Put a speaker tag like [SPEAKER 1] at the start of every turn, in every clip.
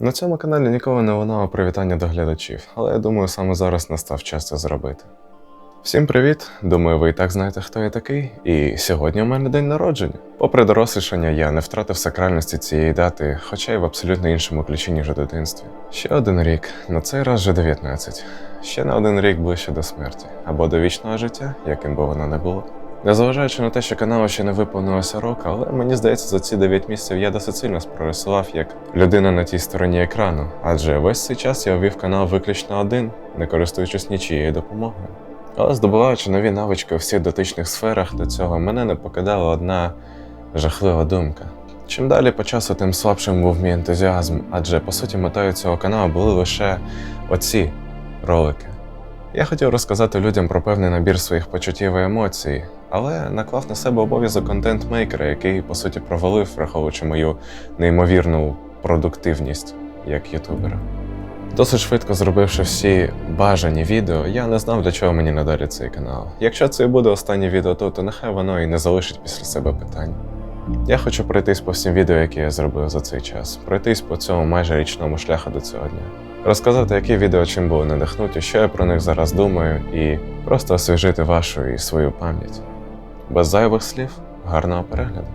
[SPEAKER 1] На цьому каналі ніколи не лунало привітання до глядачів, але я думаю, саме зараз настав час це зробити. Всім привіт! Думаю, ви і так знаєте, хто я такий. І сьогодні у мене день народження. Попри дорослішання, я не втратив сакральності цієї дати, хоча й в абсолютно іншому ключі, ніж у дитинстві. Ще один рік, на цей раз вже 19. Ще на один рік ближче до смерті або до вічного життя, яким би воно не було. Незважаючи на те, що каналу ще не виповнилося року, але мені здається, за ці 9 місяців я досить сильно спрорисував як людина на тій стороні екрану, адже весь цей час я ввів канал виключно один, не користуючись нічією допомогою. Але здобуваючи нові навички у всіх дотичних сферах до цього, мене не покидала одна жахлива думка. Чим далі по часу, тим слабшим був мій ентузіазм, адже по суті метою цього каналу були лише оці ролики. Я хотів розказати людям про певний набір своїх почуттів і емоцій, але наклав на себе обов'язок контент-мейкера, який по суті провалив, враховуючи мою неймовірну продуктивність як ютубера. Досить швидко зробивши всі бажані відео, я не знав, для чого мені надалі цей канал. Якщо це і буде останнє відео тут, то нехай воно і не залишить після себе питань. Я хочу пройтись по всім відео, які я зробив за цей час, пройтись по цьому майже річному шляху до цього дня. Розказати, які відео чим були надихнуті, що я про них зараз думаю, і просто освіжити вашу і свою пам'ять. Без зайвих слів, гарного перегляду.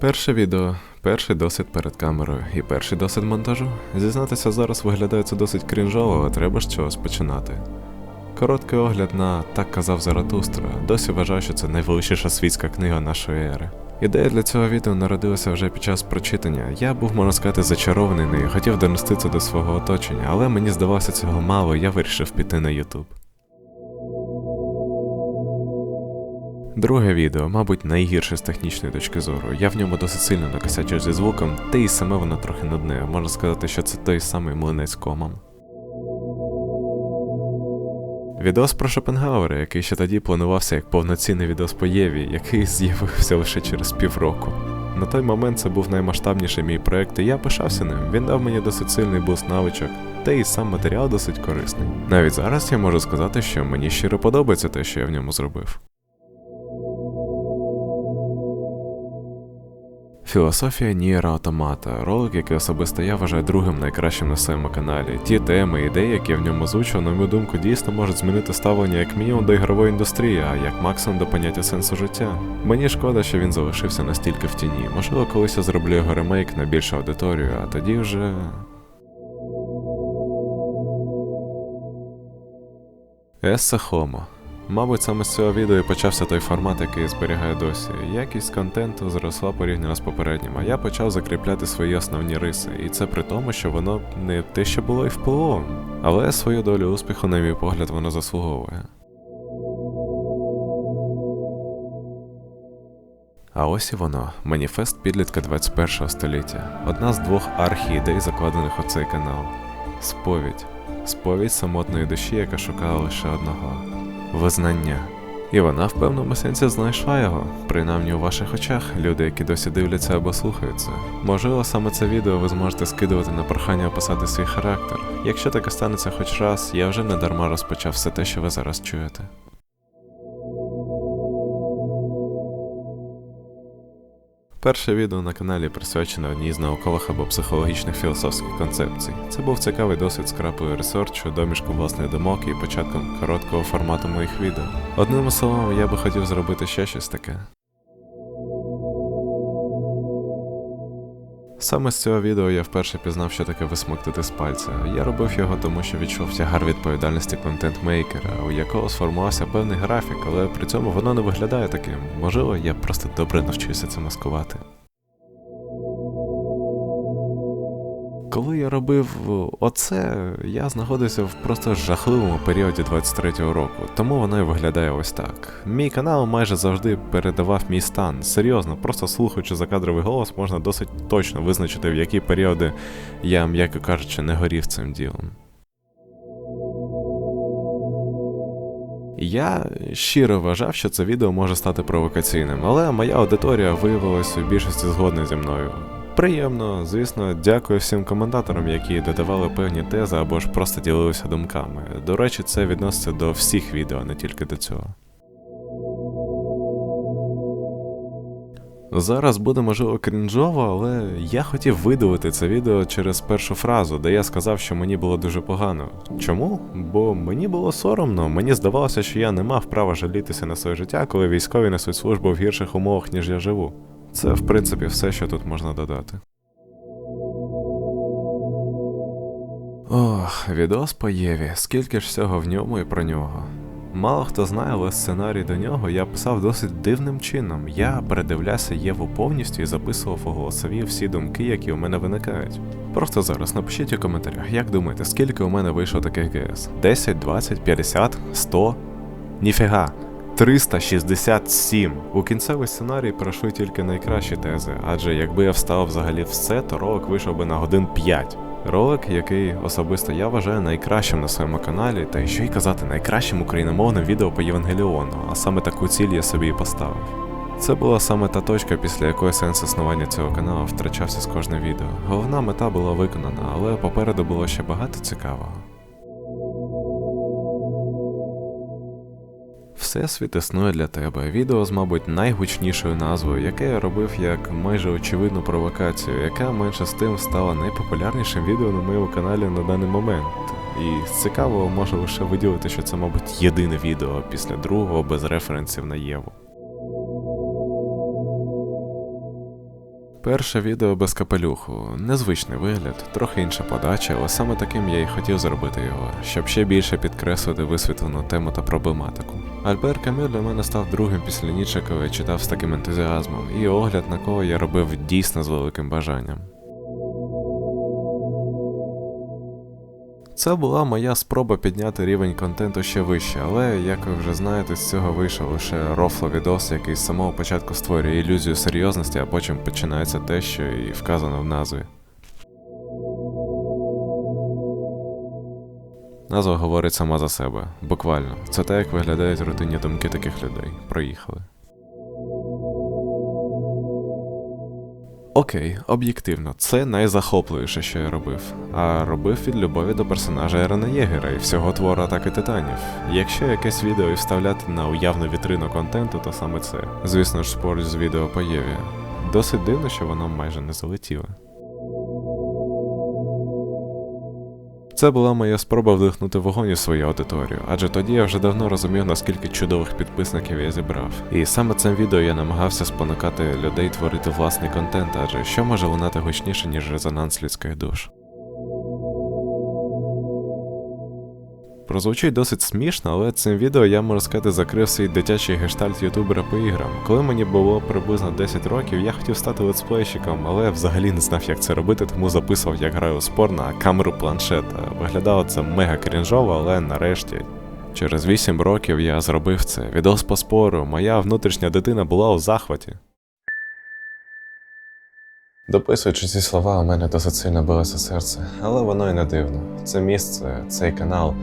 [SPEAKER 1] Перше відео, перший досвід перед камерою і перший досвід монтажу. Зізнатися зараз виглядає це досить крінжово, але треба ж чогось починати. Короткий огляд на так казав Заратустра. Досі вважаю, що це найвеличніша світська книга нашої ери. Ідея для цього відео народилася вже під час прочитання. Я був, можна сказати, зачарований нею, хотів донести це до свого оточення, але мені здавалося цього мало, і я вирішив піти на YouTube. Друге відео, мабуть, найгірше з технічної точки зору. Я в ньому досить сильно накосячив зі звуком, та і саме воно трохи нудне. Можна сказати, що це той самий млинець комом. Відос про Шопенгауера, який ще тоді планувався як повноцінний відос по Єві, який з'явився лише через півроку. На той момент це був наймасштабніший мій проект, і я пишався ним. Він дав мені досить сильний буст навичок, та і сам матеріал досить корисний. Навіть зараз я можу сказати, що мені щиро подобається те, що я в ньому зробив. Філософія Нієра Автомата, ролик, який особисто я вважаю другим найкращим на своєму каналі. Ті теми, ідеї, які в ньому озвучив, на мою думку, дійсно можуть змінити ставлення як мінімум до ігрової індустрії, а як максимум до поняття сенсу життя. Мені шкода, що він залишився настільки в тіні. Можливо, колись я зроблю його ремейк на більшу аудиторію, а тоді вже. Есе Хомо. Мабуть, саме з цього відео і почався той формат, який я зберігаю досі. Якість контенту зросла порівняно з попереднім, а я почав закріпляти свої основні риси, і це при тому, що воно не те, що було і впливом. Але свою долю успіху, на мій погляд, воно заслуговує. А ось і воно маніфест підлітка 21 століття. Одна з двох архі-ідей, закладених у цей канал. Сповідь. Сповідь самотної душі, яка шукала лише одного визнання. І вона в певному сенсі знайшла його, принаймні у ваших очах, люди, які досі дивляться або слухаються. Можливо, саме це відео ви зможете скидувати на прохання описати свій характер. Якщо таке станеться хоч раз, я вже не дарма розпочав все те, що ви зараз чуєте. Перше відео на каналі присвячене одній з наукових або психологічних філософських концепцій. Це був цікавий досвід з крапою ресерчу, домішком власних думок і початком короткого формату моїх відео. Одними словами, я би хотів зробити ще щось таке. Саме з цього відео я вперше пізнав, що таке висмоктати з пальця. Я робив його тому, що відчув тягар відповідальності контент-мейкера, у якого сформувався певний графік, але при цьому воно не виглядає таким. Можливо, я просто добре навчився це маскувати. Коли я робив оце, я знаходився в просто жахливому періоді 23-го року, тому воно і виглядає ось так. Мій канал майже завжди передавав мій стан. Серйозно, просто слухаючи закадровий голос, можна досить точно визначити, в які періоди я, м'яко кажучи, не горів цим ділом. Я щиро вважав, що це відео може стати провокаційним, але моя аудиторія виявилася у більшості згодна зі мною. Приємно, звісно, дякую всім коментаторам, які додавали певні тези або ж просто ділилися думками. До речі, це відноситься до всіх відео, не тільки до цього. Зараз буде можливо крінжово, але я хотів видалити це відео через першу фразу, де я сказав, що мені було дуже погано. Чому? Бо мені було соромно, мені здавалося, що я не мав права жалітися на своє життя, коли військові несуть службу в гірших умовах, ніж я живу. Це, в принципі, все, що тут можна додати. Ох, відос по Єві, скільки ж всього в ньому і про нього. Мало хто знає, але сценарій до нього я писав досить дивним чином. Я передивлявся Єву повністю і записував у голосові всі думки, які у мене виникають. Просто зараз напишіть у коментарях, як думаєте, скільки у мене вийшло таких ГС? 10, 20, 50, 100? Ніфіга. 367. У кінцевий сценарій пройшли тільки найкращі тези, адже якби я встав взагалі все, то ролик вийшов би на годин 5. Ролик, який особисто я вважаю найкращим на своєму каналі, та що й казати, найкращим україномовним відео по Євангеліону, а саме таку ціль я собі і поставив. Це була саме та точка, після якої сенс існування цього каналу втрачався з кожним відео. Головна мета була виконана, але попереду було ще багато цікавого. Всесвіт існує для тебе. Відео з, мабуть, найгучнішою назвою, яке я робив як майже очевидну провокацію, яка менше з тим стала найпопулярнішим відео на моєму каналі на даний момент. І з цікавого можу лише виділити, що це, мабуть, єдине відео після другого без референсів на Єву. Перше відео без капелюху, незвичний вигляд, трохи інша подача, але саме таким я і хотів зробити його, щоб ще більше підкреслити висвітлену тему та проблематику. Альбер Камю для мене став другим після Ніче, коли читав з таким ентузіазмом, і огляд на кого я робив дійсно з великим бажанням. Це була моя спроба підняти рівень контенту ще вище, але, як ви вже знаєте, з цього вийшов лише рофло відос, який з самого початку створює ілюзію серйозності, а потім починається те, що і вказано в назві. Назва говорить сама за себе, буквально. Це те, як виглядають рутинні думки таких людей. Проїхали. Окей, об'єктивно, це найзахопливіше, що я робив. А робив від любові до персонажа Ерена Єгера і всього твору атаки титанів. Якщо якесь відео і вставляти на уявну вітрину контенту, то саме це. Звісно ж, поруч з відео по Єві. Досить дивно, що воно майже не залетіло. Це була моя спроба вдихнути вогонь у свою аудиторію, адже тоді я вже давно розумів, наскільки чудових підписників я зібрав. І саме цим відео я намагався спонукати людей творити власний контент, адже що може лунати гучніше, ніж резонанс людських душ. Прозвучить досить смішно, але цим відео я можу сказати закрив свій дитячий гештальт ютубера по іграм. Коли мені було приблизно 10 років, я хотів стати летсплейщиком, але взагалі не знав, як це робити, тому записував, як граю спор на камеру планшета. Виглядало це мега крінжово, але нарешті. Через 8 років я зробив це. Відос по спору, моя внутрішня дитина була у захваті. Дописуючи ці слова, у мене досить сильно билося серце, але воно і не дивно. Це місце, цей канал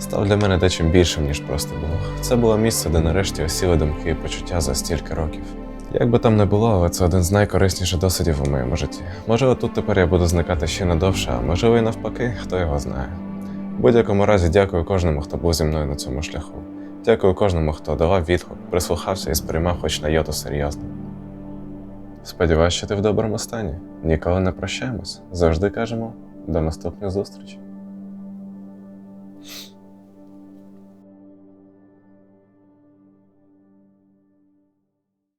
[SPEAKER 1] став для мене дечим більшим, ніж просто було. Це було місце, де нарешті осіли думки і почуття за стільки років. Як би там не було, але це один з найкорисніших досвідів у моєму житті. Можливо, тут тепер я буду зникати ще надовше, а можливо і навпаки, хто його знає. В будь-якому разі дякую кожному, хто був зі мною на цьому шляху. Дякую кожному, хто давав відгук, прислухався і сприймав хоч на йоту серйозно. Сподіваюсь, що ти в доброму стані. Ніколи не прощаємось. Завжди кажемо до наступних зустрічей.